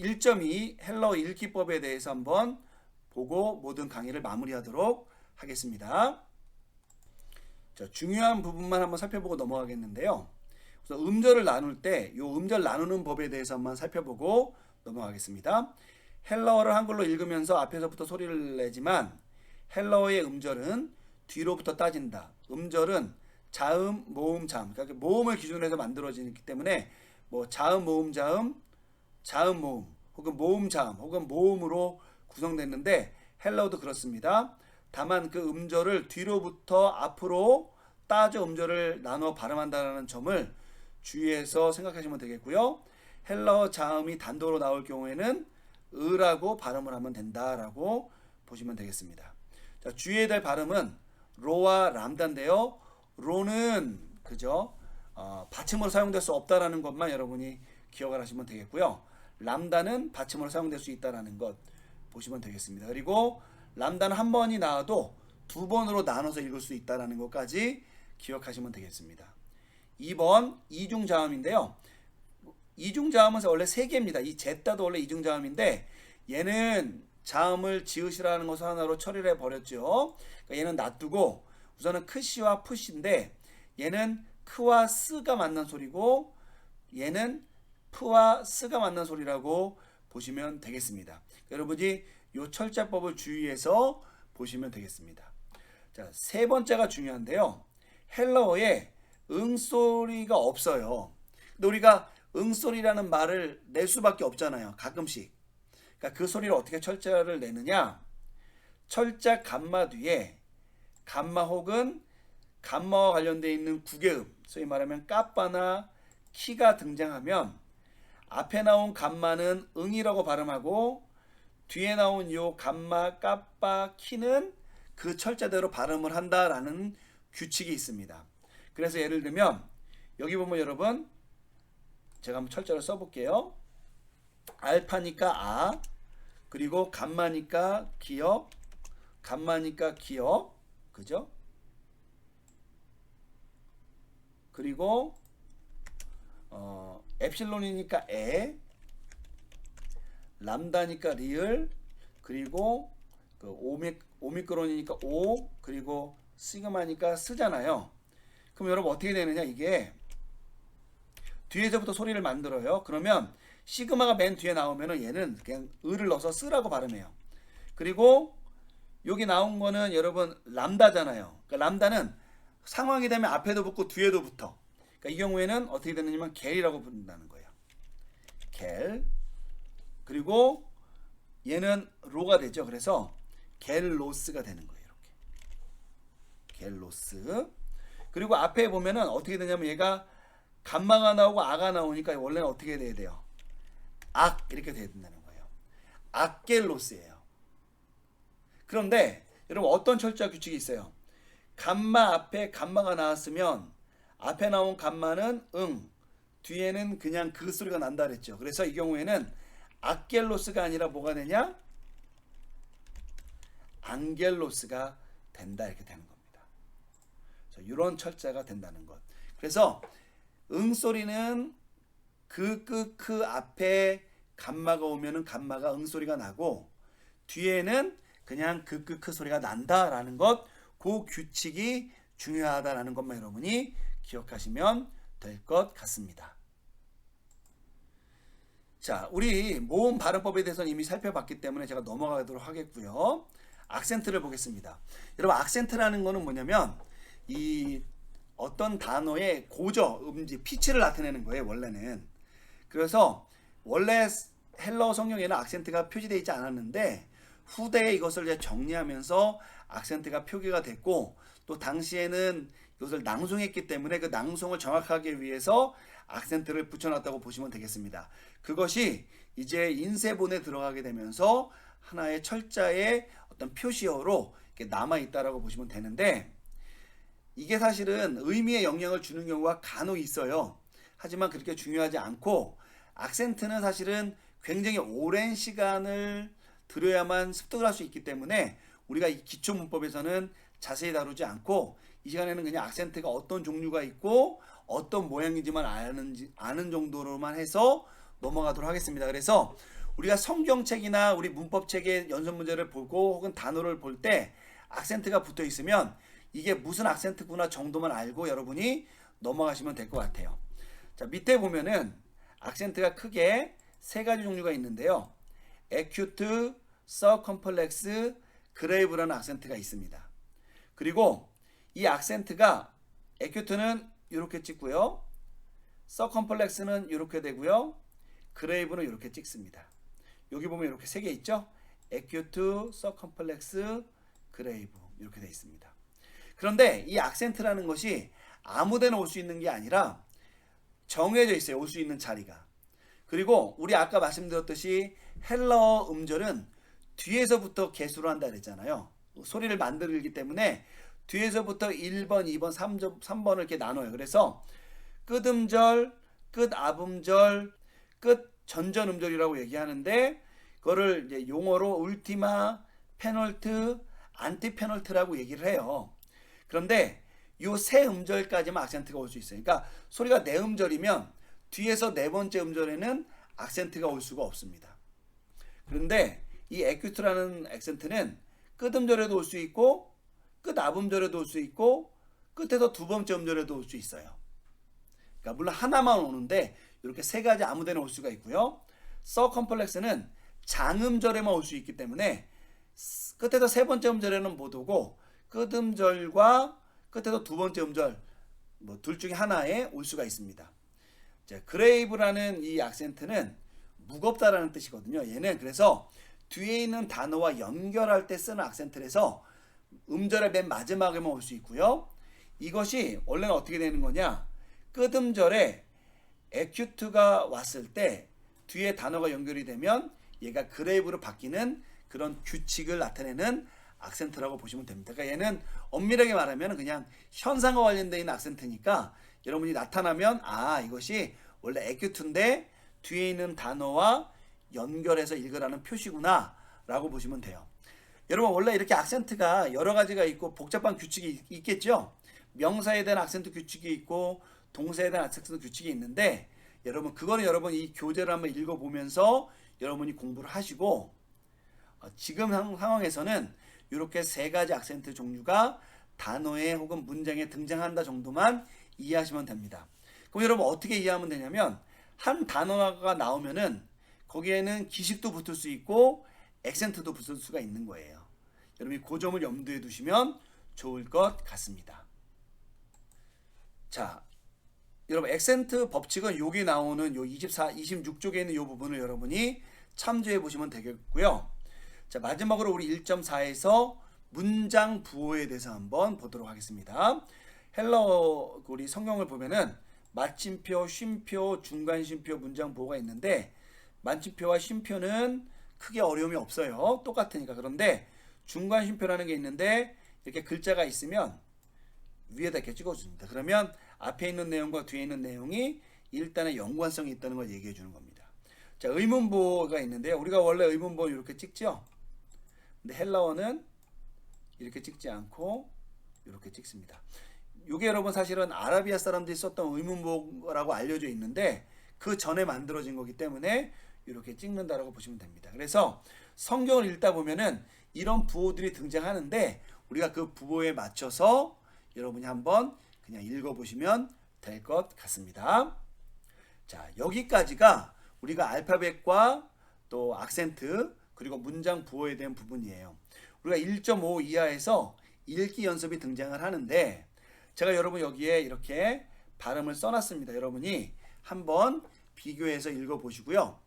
1.2 헬러 읽기법에 대해서 한번 보고 모든 강의를 마무리하도록 하겠습니다. 자, 중요한 부분만 한번 살펴보고 넘어가겠는데요. 그래서 음절을 나눌 때 이 음절 나누는 법에 대해서 한번 살펴보고 넘어가겠습니다. 헬러어를 한글로 읽으면서 앞에서부터 소리를 내지만 헬러어의 음절은 뒤로부터 따진다. 음절은 자음, 모음, 자음. 그러니까 모음을 기준으로 해서 만들어지기 때문에 뭐 자음, 모음, 자음, 자음, 모음, 혹은 모음, 자음, 혹은 모음으로 구성됐는데 헬러어도 그렇습니다. 다만 그 음절을 뒤로부터 앞으로 따져 음절을 나눠 발음한다는 점을 주의해서 생각하시면 되겠고요. 헬러 자음이 단도로 나올 경우에는 으라고 발음을 하면 된다라고 보시면 되겠습니다. 자, 주의해야 될 발음은 로와 람다인데요. 로는 그죠? 어, 받침으로 사용될 수 없다라는 것만 여러분이 기억을 하시면 되겠고요. 람다는 받침으로 사용될 수 있다라는 것 보시면 되겠습니다. 그리고 람다는 한 번이 나와도 두 번으로 나눠서 읽을 수 있다라는 것까지 기억하시면 되겠습니다. 2번 이중 자음인데요. 이중 자음은 원래 세 개입니다. 이 제따도 원래 이중 자음인데 얘는 자음을 지으시라는 것을 하나로 처리를 해 버렸죠. 그러니까 얘는 놔두고 우선은 크시와 푸시인데 얘는 크와 스가 만난 소리고 얘는 프와 스가 만난 소리라고 보시면 되겠습니다. 여러분이 이 철자법을 주의해서 보시면 되겠습니다. 자, 세 번째가 중요한데요. 헬러어에 응소리가 없어요. 근데 우리가 응소리라는 말을 낼 수밖에 없잖아요. 가끔씩. 그러니까 그 소리를 어떻게 철자를 내느냐? 철자 감마 뒤에 감마 혹은 감마와 관련되어 있는 구개음, 소위 말하면 까빠나 키가 등장하면 앞에 나온 감마는 응이라고 발음하고 뒤에 나온 요 감마, 까빠, 키는 그 철자대로 발음을 한다라는 규칙이 있습니다. 그래서 예를 들면 여기 보면 여러분 제가 한번 철자를 써볼게요. 알파니까 아 그리고 감마니까 기억 감마니까 기억 그죠? 그리고 어, 엡실론이니까 에 람다니까 리을 그리고 그 오미, 오미크론이니까 오 그리고 시그마니까 스잖아요. 그럼 여러분 어떻게 되느냐 이게 뒤에서부터 소리를 만들어요. 그러면 시그마가 맨 뒤에 나오면은 얘는 그냥 을을 넣어서 쓰라고 발음해요. 그리고 여기 나온 거는 여러분 람다잖아요. 그러니까 람다는 상황이 되면 앞에도 붙고 뒤에도 붙어. 그러니까 이 경우에는 어떻게 되느냐면 겔이라고 부른다는 거예요. 겔. 그리고 얘는 로가 되죠. 그래서 겔로스가 되는 거예요. 이렇게. 겔로스. 그리고 앞에 보면은 어떻게 되냐면 얘가 감마가 나오고 아가 나오니까 원래는 어떻게 돼야 돼요? 악 이렇게 돼야 된다는 거예요. 악겔로스예요. 그런데 여러분 어떤 철자 규칙이 있어요? 감마 앞에 감마가 나왔으면 앞에 나온 감마는 응, 뒤에는 그냥 그 소리가 난다 그랬죠. 그래서 이 경우에는 악겔로스가 아니라 뭐가 되냐? 안겔로스가 된다 이렇게 되는 겁니다. 이런 철자가 된다는 것. 그래서 응 소리는 그, 그, 그 앞에 감마가 오면은 감마가 응 소리가 나고 뒤에는 그냥 그, 그, 그 소리가 난다라는 것, 그 규칙이 중요하다라는 것만 여러분이 기억하시면 될 것 같습니다. 자, 우리 모음 발음법에 대해서는 이미 살펴봤기 때문에 제가 넘어가도록 하겠고요. 악센트를 보겠습니다. 여러분, 악센트라는 거는 뭐냐면 이 어떤 단어의 고저, 음지, 피치를 나타내는 거예요, 원래는. 그래서 원래 헬러 성경에는 악센트가 표시되어 있지 않았는데 후대에 이것을 이제 정리하면서 악센트가 표기가 됐고 또 당시에는 이것을 낭송했기 때문에 그 낭송을 정확하게 위해서 악센트를 붙여놨다고 보시면 되겠습니다. 그것이 이제 인쇄본에 들어가게 되면서 하나의 철자의 어떤 표시어로 남아 있다라고 보시면 되는데 이게 사실은 의미의 영향을 주는 경우가 간혹 있어요. 하지만 그렇게 중요하지 않고 악센트는 사실은 굉장히 오랜 시간을 들여야만 습득을 할 수 있기 때문에 우리가 이 기초 문법에서는 자세히 다루지 않고 이 시간에는 그냥 악센트가 어떤 종류가 있고 어떤 모양인지만 아는, 아는 정도로만 해서 넘어가도록 하겠습니다. 그래서 우리가 성경책이나 우리 문법책의 연습 문제를 보고 혹은 단어를 볼 때 악센트가 붙어 있으면 이게 무슨 악센트구나 정도만 알고 여러분이 넘어가시면 될 것 같아요. 자, 밑에 보면은 악센트가 크게 세 가지 종류가 있는데요. acute, circumflex, grave라는 악센트가 있습니다. 그리고 이 악센트가 acute는 이렇게 찍고요. circumflex는 이렇게 되고요. grave는 이렇게 찍습니다. 여기 보면 이렇게 세 개 있죠? acute, circumflex, grave 이렇게 돼 있습니다. 그런데 이 악센트라는 것이 아무데나 올 수 있는 게 아니라 정해져 있어요. 올 수 있는 자리가. 그리고 우리 아까 말씀드렸듯이 헬러 음절은 뒤에서부터 개수를 한다 그랬잖아요. 소리를 만들기 때문에 뒤에서부터 1번, 2번, 3번, 3번을 이렇게 나눠요. 그래서 끝음절, 끝압음절, 끝 전전음절이라고 얘기하는데 그거를 이제 용어로 울티마, 페널트, 안티 페널트라고 얘기를 해요. 그런데 요 세 음절까지만 악센트가 올 수 있어요. 그러니까 소리가 네 음절이면 뒤에서 네 번째 음절에는 악센트가 올 수가 없습니다. 그런데 이 에큐트라는 액센트는 끝음절에도 올 수 있고 끝압음절에도 올 수 있고 끝에서 두 번째 음절에도 올 수 있어요. 그러니까 물론 하나만 오는데 이렇게 세 가지 아무 데나 올 수가 있고요. 서 컴플렉스는 장음절에만 올 수 있기 때문에 끝에서 세 번째 음절에는 못 오고 끝 음절과 끝에서 두 번째 음절 뭐 둘 중에 하나에 올 수가 있습니다. 자, 그레이브라는 이 악센트는 무겁다라는 뜻이거든요. 얘는 그래서 뒤에 있는 단어와 연결할 때 쓰는 악센트라서 음절의 맨 마지막에만 올 수 있고요. 이것이 원래는 어떻게 되는 거냐? 끝음절에 에큐트가 왔을 때 뒤에 단어가 연결이 되면 얘가 그레이브로 바뀌는 그런 규칙을 나타내는 악센트라고 보시면 됩니다. 그러니까 얘는 엄밀하게 말하면 그냥 현상과 있는 악센트니까 여러분이 나타나면 아 이것이 원래 에큐트인데 뒤에 있는 단어와 연결해서 읽으라는 표시구나 라고 보시면 돼요. 여러분 원래 이렇게 악센트가 여러 가지가 있고 복잡한 규칙이 있겠죠. 명사에 대한 악센트 규칙이 있고 동사에 대한 악센트 규칙이 있는데 여러분 그거는 여러분 이 교재를 한번 읽어보면서 여러분이 공부를 하시고 어, 지금 상황에서는 이렇게 세 가지 악센트 종류가 단어에 혹은 문장에 등장한다 정도만 이해하시면 됩니다. 그럼 여러분 어떻게 이해하면 되냐면 한 단어가 나오면은 거기에는 기식도 붙을 수 있고 액센트도 붙을 수가 있는 거예요. 여러분이 그 점을 염두에 두시면 좋을 것 같습니다. 자, 여러분 액센트 법칙은 여기 나오는 요 24, 26쪽에 있는 요 부분을 여러분이 참조해 보시면 되겠고요. 자, 마지막으로 우리 1.4에서 문장 부호에 대해서 한번 보도록 하겠습니다. 헬러 우리 성경을 보면은 마침표, 쉼표, 중간 쉼표, 문장 부호가 있는데 마침표와 쉼표는 크게 어려움이 없어요. 똑같으니까. 그런데 중간 쉼표라는 게 있는데 이렇게 글자가 있으면 위에다 이렇게 찍어줍니다. 그러면 앞에 있는 내용과 뒤에 있는 내용이 일단의 연관성이 있다는 걸 얘기해 주는 겁니다. 자, 의문보가 있는데요. 우리가 원래 의문보 이렇게 찍죠? 근데 헬라어는 이렇게 찍지 않고 이렇게 찍습니다. 이게 여러분 사실은 아라비아 사람들이 썼던 의문보라고 알려져 있는데 그 전에 만들어진 거기 때문에 이렇게 찍는다라고 보시면 됩니다. 그래서 성경을 읽다 보면은 이런 부호들이 등장하는데 우리가 그 부호에 맞춰서 여러분이 한번 그냥 읽어보시면 될 것 같습니다. 자, 여기까지가 우리가 알파벳과 또 악센트 그리고 문장 부호에 대한 부분이에요. 우리가 1.5 이하에서 읽기 연습이 등장을 하는데 제가 여러분 여기에 이렇게 발음을 써놨습니다. 여러분이 한번 비교해서 읽어보시고요.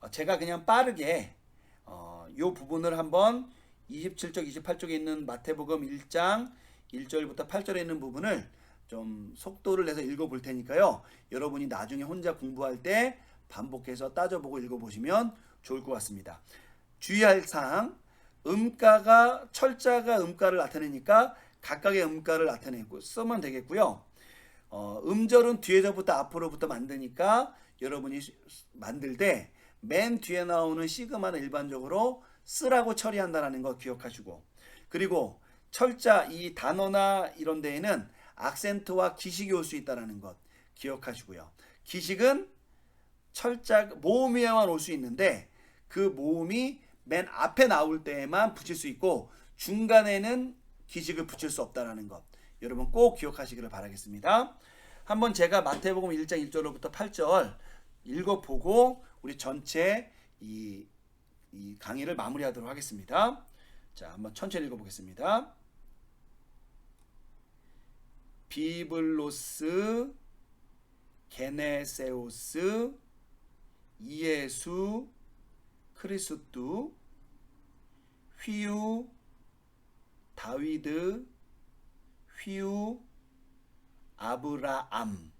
어, 제가 그냥 빠르게 어, 이 부분을 한번 27쪽, 28쪽에 있는 마태복음 1장 1절부터 8절에 있는 부분을 좀 속도를 내서 읽어볼 테니까요. 여러분이 나중에 혼자 공부할 때 반복해서 따져보고 읽어보시면 좋을 것 같습니다. 주의할 사항, 음가가 철자가 음가를 나타내니까 각각의 음가를 나타내고 쓰면 되겠고요. 어, 음절은 뒤에서부터 앞으로부터 만드니까 여러분이 만들 때 맨 뒤에 나오는 시그마는 일반적으로 쓰라고 처리한다는 거 기억하시고 그리고 철자 이 단어나 이런 데에는 악센트와 기식이 올 수 있다는 것 기억하시고요. 기식은 철자 모음에만 올 수 있는데 그 모음이 맨 앞에 나올 때에만 붙일 수 있고 중간에는 기직을 붙일 수 없다라는 것. 여러분 꼭 기억하시기를 바라겠습니다. 한번 제가 마태복음 1장 1절로부터 8절 읽어보고 우리 전체 이, 이 강의를 마무리하도록 하겠습니다. 자, 한번 천천히 읽어보겠습니다. 비블로스 게네세우스 이예수 크리스투 휘우 다위드 휘우 아브라암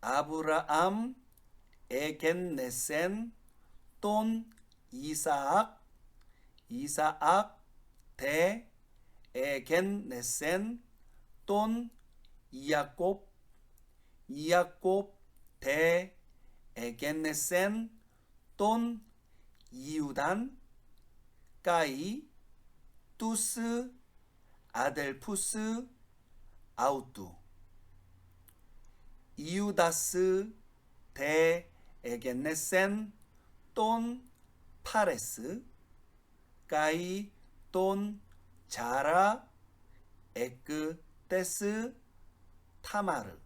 아브라암 에겐네센 돈 이사악 이사악 대 에겐네센 돈 이야곱 이야곱 대 에겐네센 돈 이우단 까이 투스 아델푸스 아우투 이우다스 대 에겐네센 돈 파레스 까이 돈 자라 에크 떼스 타마르.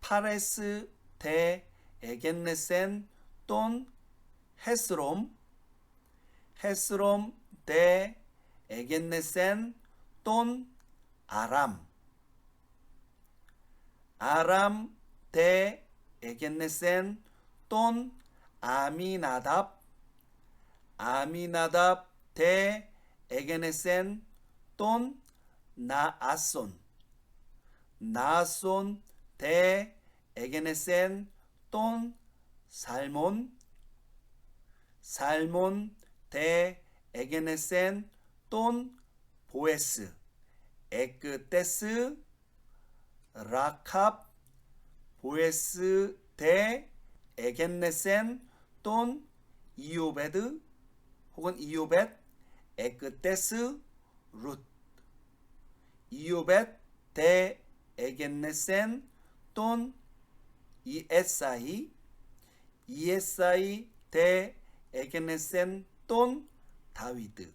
파레스 대 에겐네센 돈 헤스롬 헤스롬 대 에겐네센 돈 아람. 아람 대 에겐네센 돈 아미나답 아미나답 대 에게네센 돈 나아손 나아손 대 에게네센 돈 살몬 살몬 대 에게네센 돈 보에스 에크테스 라캅 보에스 대 에겐네센 돈 이오베드 혹은 이오벳 에크테스 룻. 이오벳 대 에겐네센 돈 이에사이. 이에사이 대 에겐네센 돈 다위드.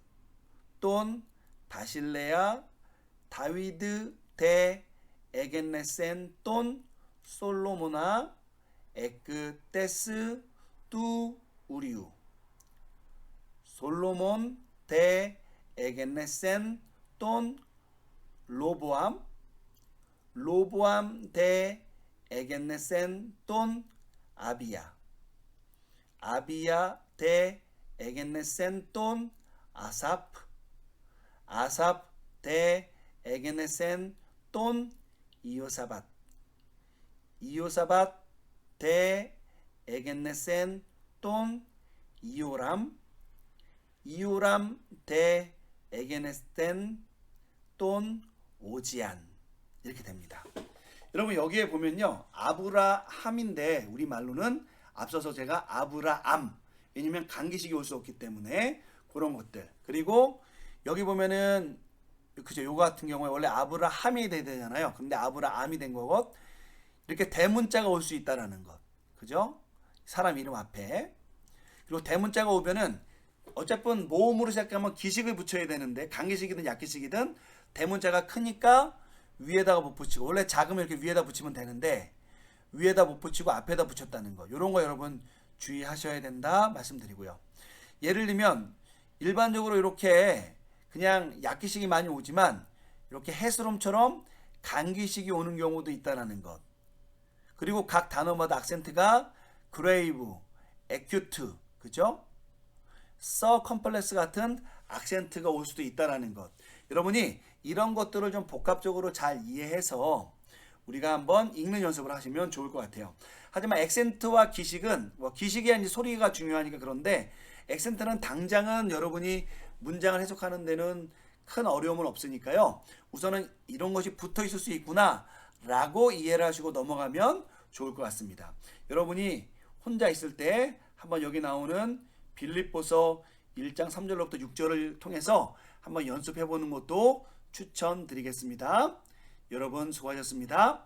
돈 다실레아 다위드 대 에겐네센 돈 솔로모나 에크테스 뚜 우리우. 솔로몬 대 에겐네센 돈 로보암 로보암 대 에겐네센 돈 아비야. 아비야 대 에겐네센 돈 아삽 아삽 대 에게네센 돈 이요사밧 이요사밧 대 에게네센 돈 이요람 이요람 대 에게네센 돈 오지안. 이렇게 됩니다. 여러분 여기에 보면요 아브라함인데 우리 말로는 앞서서 제가 아브라암 왜냐면 간기식이 올 수 없기 때문에 그런 것들. 그리고 여기 보면은 그죠 요거 같은 경우에 원래 아브라함이 되잖아요. 근데 아브라암이 된 거고 이렇게 대문자가 올 수 있다라는 것. 그죠? 사람 이름 앞에. 그리고 대문자가 오면은 어차피 모음으로 시작하면 기식을 붙여야 되는데 강기식이든 약기식이든 대문자가 크니까 위에다가 못 붙이고 원래 작으면 이렇게 위에다 붙이면 되는데 위에다 못 붙이고 앞에다 붙였다는 거. 이런 거 여러분 주의하셔야 된다 말씀드리고요. 예를 들면 일반적으로 이렇게 그냥 약기식이 많이 오지만 이렇게 해스롬처럼 간기식이 오는 경우도 있다라는 것. 그리고 각 단어마다 악센트가 그레이브, 에큐트, 그죠? 서 컴플렉스 같은 악센트가 올 수도 있다라는 것. 여러분이 이런 것들을 좀 복합적으로 잘 이해해서 우리가 한번 읽는 연습을 하시면 좋을 것 같아요. 하지만 액센트와 기식은 뭐 기식이 아닌 소리가 중요하니까 그런데 액센트는 당장은 여러분이 문장을 해석하는 데는 큰 어려움은 없으니까요. 우선은 이런 것이 붙어 있을 수 있구나 라고 이해를 하시고 넘어가면 좋을 것 같습니다. 여러분이 혼자 있을 때 한번 여기 나오는 빌립보서 1장 3절로부터 6절을 통해서 한번 연습해 보는 것도 추천드리겠습니다. 여러분 수고하셨습니다.